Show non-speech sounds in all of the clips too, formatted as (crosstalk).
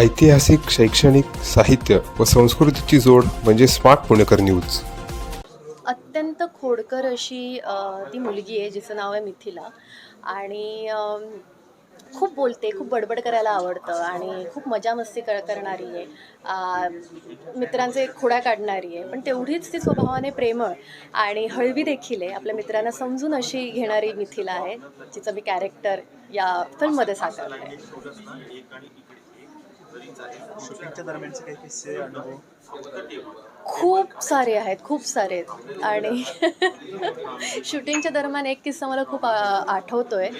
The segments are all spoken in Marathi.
ऐतिहासिक शैक्षणिक साहित्य व संस्कृतीची जोड म्हणजे स्मार्ट पुणेकर न्यूज. अत्यंत खोडकर अशी ती मुलगी आहे जिचं नाव आहे मिथिला. आणि खूप बोलते खूप बडबड करायला आवडतं आणि खूप मजा मस्ती कर करणारी आहे. मित्रांचे खोड्या काढणारी आहे. पण तेवढीच ती स्वभावाने प्रेमळ आणि हळवी देखील आहे. आपल्या मित्रांना समजून अशी घेणारी मिथिला आहे जिचं मी कॅरेक्टर या फिल्ममध्ये साकारलं आहे शूटिंगच्या दरम्यानचे काही किस्से अनुभव? खूप सारे आहेत खूप सारे आहेत. आणि (laughs) शूटिंगच्या दरम्यान एक किस्सा मला खूप आठवतो आहे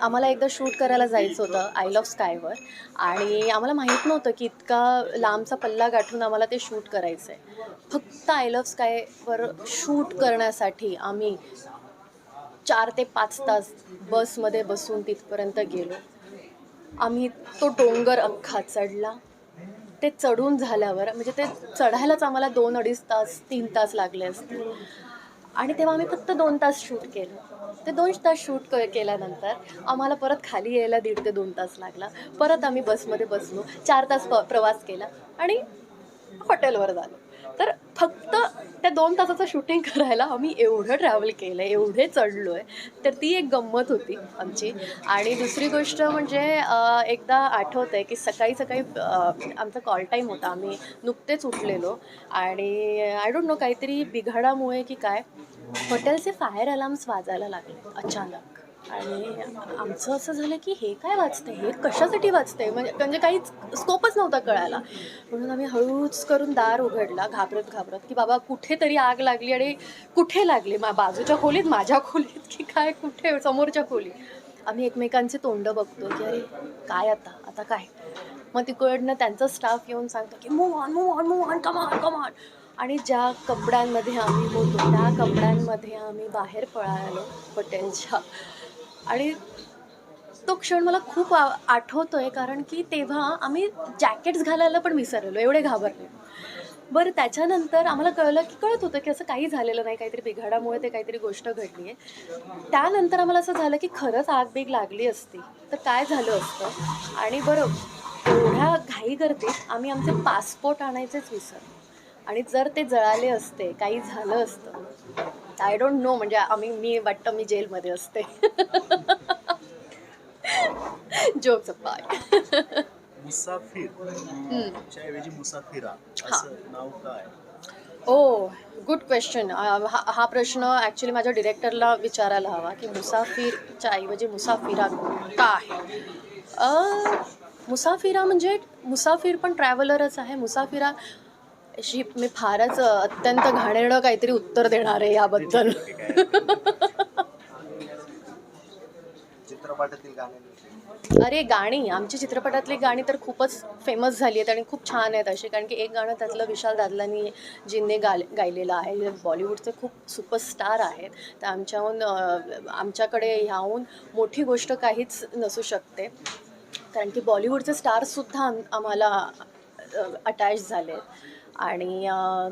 आम्हाला एकदा शूट करायला जायचं होतं आय ऑफ स्कायवर आणि आम्हाला माहीत नव्हतं की इतका लांबचा पल्ला गाठून आम्हाला ते शूट करायचं आहे फक्त आय ऑफ स्कायवर शूट करण्यासाठी आम्ही चार ते पाच तास बसमध्ये बसून तिथपर्यंत गेलो. आम्ही तो डोंगर अख्खा चढला. ते चढून झाल्यावर म्हणजे ते चढायलाच आम्हाला दोन अडीच तास तीन तास लागले असते आणि तेव्हा आम्ही फक्त दोन तास शूट केलं. ते दोन तास शूट क केल्यानंतर आम्हाला परत खाली यायला दीड ते दोन तास लागला. परत आम्ही बसमध्ये बसलो चार तास प प्रवास केला आणि हॉटेलवर झालो. तर फक्त त्या दोन तासाचं शूटिंग (laughs) करायला आम्ही एवढं ट्रॅव्हल केलं आहे एवढे चढलो आहे तर ती एक गंमत होती आमची. आणि दुसरी गोष्ट म्हणजे एकदा आठवतं आहे की सकाळी सकाळी आमचा कॉल टाईम होता. आम्ही नुकतेच उठलेलो. आणि आय डोंट नो काहीतरी बिघाडामुळे की काय हॉटेलचे फायर अलार्म्स वाजायला लागले अचानक. आणि आमचं असं झालं की हे काय वाचतंय? हे कशासाठी वाचतंय? म्हणजे म्हणजे काहीच स्कोपच नव्हता कळायला. म्हणून आम्ही हळूच करून दार उघडला घाबरत घाबरत की बाबा कुठेतरी आग लागली आणि कुठे लागली? मा बाजूच्या खोलीत माझ्या खोलीत की काय कुठे? समोरच्या खोलीत. आम्ही एकमेकांचे तोंड बघतो की अरे काय आता? आता काय? मग तिकडनं त्यांचा स्टाफ येऊन सांगतो की move on move on move on come on come on आणि ज्या कपड्यांमध्ये आम्ही होतो त्या कपड्यांमध्ये आम्ही बाहेर पळालो हॉटेलच्या आणि तो क्षण मला खूप आ आहे कारण की तेव्हा आम्ही जॅकेट्स घालायला पण विसरलेलो एवढे घाबरले. बरं त्याच्यानंतर आम्हाला कळलं की कळत होतं की असं काही झालेलं नाही काहीतरी बिघाडामुळे ते काहीतरी गोष्ट घडली आहे त्यानंतर आम्हाला असं झालं की खरंच आग बीग लागली असती तर काय झालं असतं? आणि बरं एवढ्या घाई गर्दीत आम्ही आमचे पासपोर्ट आणायचेच विसरलो. आणि जर ते जळाले असते काही झालं असतं आय डोंट नो म्हणजे आम्ही मी वाटतं मी जेलमध्ये असते. जोक्स पाय मुसाफिर. च्या ऐवजी मुसाफिरा असं नाव काय? ओ गुड क्वेश्चन हा हा प्रश्न ॲक्च्युली माझ्या डिरेक्टरला विचारायला हवा की मुसाफिरच्या ऐवजी मुसाफिरा का आहे मुसाफिरा म्हणजे मुसाफिर पण ट्रॅव्हलरच आहे. मुसाफिरा अशी मी फारच अत्यंत घाणेरडं काहीतरी उत्तर देणार आहे याबद्दल. अरे गाणी. आमची चित्रपटातली गाणी तर खूपच फेमस झाली आहेत आणि खूप छान आहेत अशी कारण की एक गाणं त्यातलं विशाल दादलानी जींनी गाल गायलेलं आहे. जे बॉलिवूडचे खूप सुपरस्टार आहेत. तर आमच्याहून आमच्याकडे ह्याहून मोठी गोष्ट काहीच नसू शकते. कारण की बॉलिवूडचे स्टारसुद्धा आम आम्हाला अटॅच झाले आहेत आणि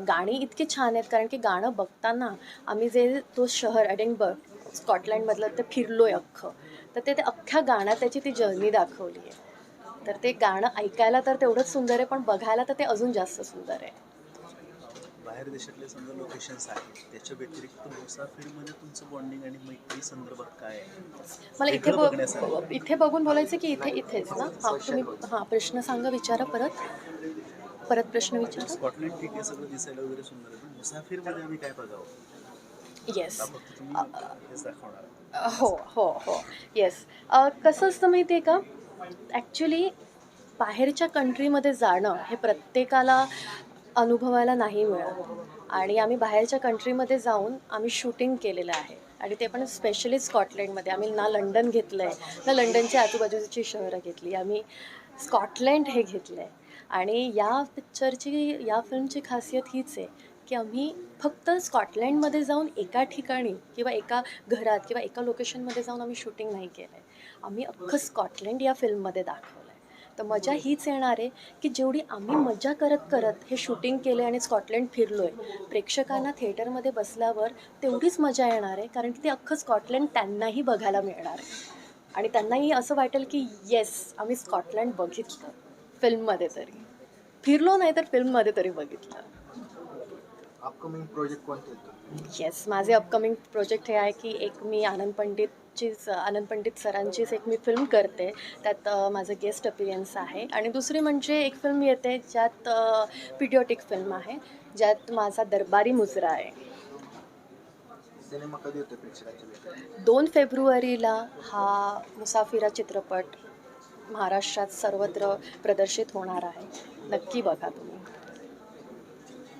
गाणी इतकी छान आहेत कारण की गाणं बघताना आम्ही जे तो शहर एडिनबर्ग स्कॉटलँडमधलं ते फिरलो आहे अख्खं तर ते ते अख्ख्या गाण्यात त्याची ती जर्नी दाखवली आहे. तर ते गाणं ऐकायला तर तेवढंच सुंदर आहे पण बघायला तर ते अजून जास्त सुंदर आहे. बाहेर देशातले समजा लोकेशन्स आहेत त्याच्या व्यतिरिक्त मुसाफिरमध्ये तुमचं बॉन्डिंग आणि मैत्री संदर्भात काय आहे? मला इथे इथे बघून बोलायचं की इथे इथेच ना? हां तुम्ही हां प्रश्न सांगा विचारा परत. परत प्रश्न विचारा? स्कॉटलँड ठीक आहे सगळं दिसायला वगैरे सुंदर आहे पण मुसाफिरमध्ये आम्ही काय बघावं? येस हो हो हो. येस कसं असतं माहिती आहे का? ॲक्च्युली बाहेरच्या कंट्रीमध्ये जाणं हे प्रत्येकाला अनुभवायला नाही मिळत. आणि आम्ही बाहेरच्या कंट्रीमध्ये जाऊन आम्ही शूटिंग केलेलं आहे. आणि ते पण स्पेशली स्कॉटलँडमध्ये. आम्ही ना लंडन घेतलं आहे ना लंडनच्या आजूबाजूची शहरं घेतली. आम्ही स्कॉटलँड हे घेतलं आहे आणि या पिक्चरची या फिल्मची खासियत हीच आहे की आम्ही फक्त स्कॉटलँडमध्ये जाऊन एका ठिकाणी किंवा एका घरात किंवा एका लोकेशनमध्ये जाऊन आम्ही शूटिंग नाही केलं आहे आम्ही अख्खं स्कॉटलँड या फिल्ममध्ये दाखवलं आहे तर मजा हीच येणार आहे की जेवढी आम्ही मजा करत करत हे शूटिंग केलं आणि स्कॉटलँड फिरलो आहे प्रेक्षकांना थिएटरमध्ये बसल्यावर तेवढीच मजा येणार आहे कारण की ते अख्खं स्कॉटलँड त्यांनाही बघायला मिळणार आहे. आणि त्यांनाही असं वाटेल की येस आम्ही स्कॉटलँड बघितलं. फिल्ममध्ये तरी. फिरलो नाही तर फिल्ममध्ये तरी बघितलं. अपकमिंग प्रोजेक्ट कोणते येस माझे अपकमिंग प्रोजेक्ट हे आहे की एक मी आनंद पंडितचीच आनंद पंडित सरांचीच एक मी फिल्म करते. त्यात माझं गेस्ट अपिरियन्स आहे. आणि दुसरी म्हणजे एक फिल्म येते ज्यात पिडिओटिक फिल्म आहे ज्यात माझा दरबारी मुजरा आहे. दोन फेब्रुवारीला हा मुसाफिरा चित्रपट महाराष्ट्रात सर्वत्र प्रदर्शित होणार आहे. नक्की बघा तुम्ही.